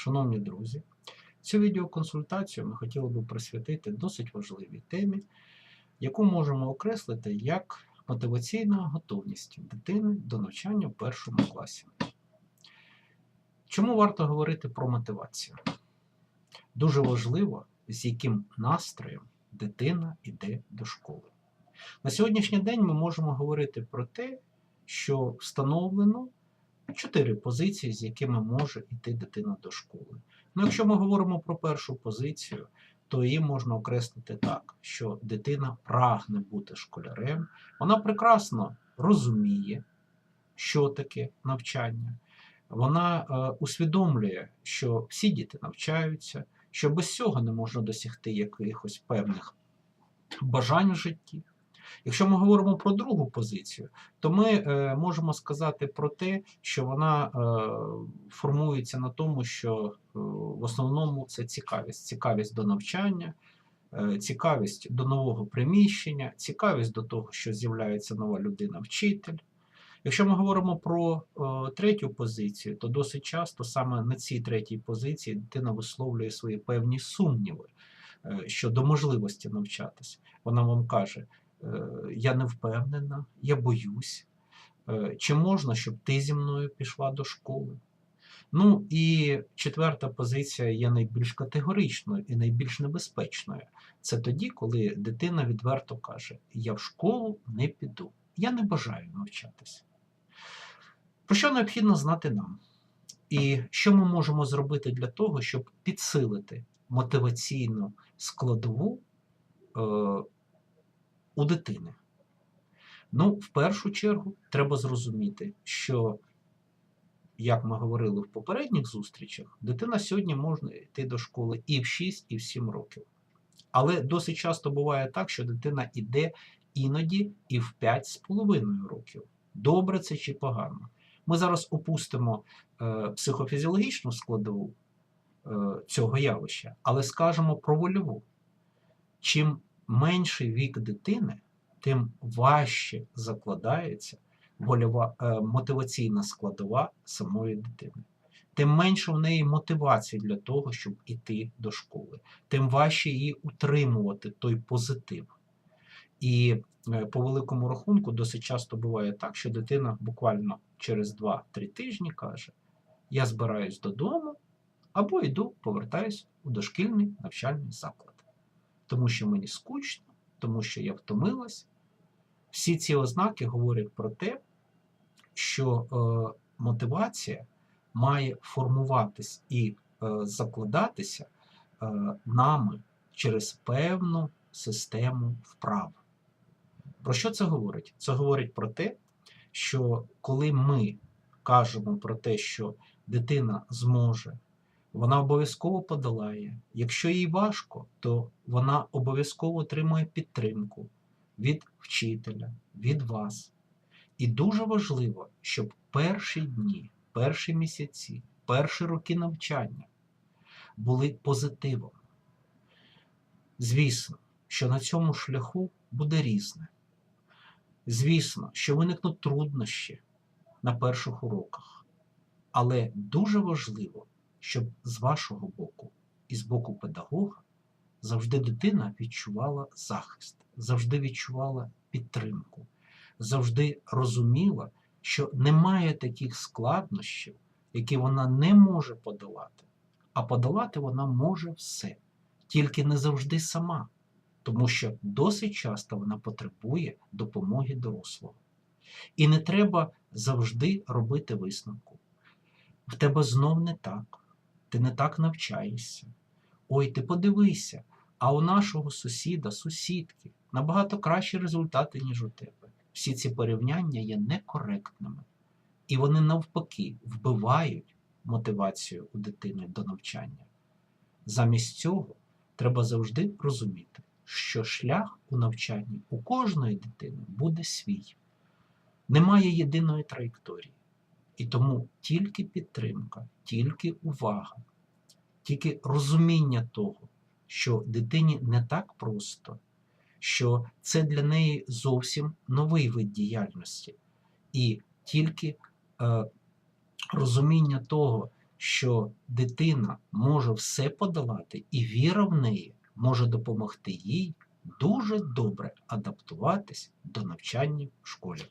Шановні друзі, цю відеоконсультацію ми хотіли би присвятити досить важливій темі, яку можемо окреслити як мотиваційна готовність дитини до навчання в першому класі. Чому варто говорити про мотивацію? Дуже важливо, з яким настроєм дитина йде до школи. На сьогоднішній день ми можемо говорити про те, що встановлено чотири позиції, з якими може йти дитина до школи. Ну, якщо ми говоримо про першу позицію, то її можна окреслити так, що дитина прагне бути школярем, вона прекрасно розуміє, що таке навчання. Вона е, усвідомлює, що всі діти навчаються, що без цього не можна досягти якихось певних бажань в житті. Якщо ми говоримо про другу позицію, то ми е, можемо сказати про те, що вона е, формується на тому, що е, в основному це цікавість, цікавість до навчання, цікавість до нового приміщення, цікавість до того, що з'являється нова людина-вчитель. Якщо ми говоримо про е, третю позицію, то досить часто саме на цій третій позиції дитина висловлює свої певні сумніви е, щодо можливості навчатися. Вона вам каже: Я не впевнена, я боюсь. Е, Чи можна, щоб ти зі мною пішла до школи? Ну і четверта позиція є найбільш категоричною і найбільш небезпечною. Це тоді, коли дитина відверто каже: Я в школу не піду, я не бажаю навчатися. Про що необхідно знати нам? І що ми можемо зробити для того, щоб підсилити мотиваційну складову е, у дитини? Ну, в першу чергу, треба зрозуміти, що, як ми говорили в попередніх зустрічах, дитина сьогодні може йти до школи і в 6, і в 7 років. Але досить часто буває так, що дитина йде іноді і в 5,5 років. Добре це чи погано? Ми зараз опустимо е, психофізіологічну складову е, цього явища, але скажемо про вольову. Чим менший вік дитини, тим важче закладається вольова, е, мотиваційна складова самої дитини. Тим менше в неї мотивації для того, щоб іти до школи, тим важче її утримувати той позитив. І е, по великому рахунку досить часто буває так, що дитина буквально через 2-3 тижні каже: Я збираюсь додому або йду, повертаюсь у дошкільний навчальний заклад. Тому що мені скучно, тому що я втомилась. Всі ці ознаки говорять про те, що е, мотивація має формуватись і е, закладатися е, нами через певну систему вправ. Про що це говорить? Це говорить про те, що коли ми кажемо про те, що дитина зможе, вона обов'язково подолає. Якщо їй важко, то вона обов'язково отримує підтримку від вчителя, від вас. І дуже важливо, щоб перші дні, перші місяці, перші роки навчання були позитивом. Звісно, що на цьому шляху буде різне. Звісно, що виникнуть труднощі на перших уроках. Але дуже важливо, щоб з вашого боку і з боку педагога завжди дитина відчувала захист, завжди відчувала підтримку, завжди розуміла, що немає таких складнощів, які вона не може подолати. А подолати вона може все, тільки не завжди сама тому що досить часто вона потребує допомоги дорослого. І не треба завжди робити висновку. В тебе знов не так, ти не так навчаєшся. Ой, ти подивися, а у нашого сусіда, сусідки набагато кращі результати, ніж у тебе. Всі ці порівняння є некоректними. І вони навпаки вбивають мотивацію у дитини до навчання. Замість цього треба завжди розуміти, що шлях у навчанні у кожної дитини буде свій. Немає єдиної траєкторії. І тому тільки підтримка, тільки увага, тільки розуміння того, що дитині не так просто, що це для неї зовсім новий вид діяльності. І тільки е, розуміння того, що дитина може все подолати, і віра в неї може допомогти їй дуже добре адаптуватись до навчання в школі.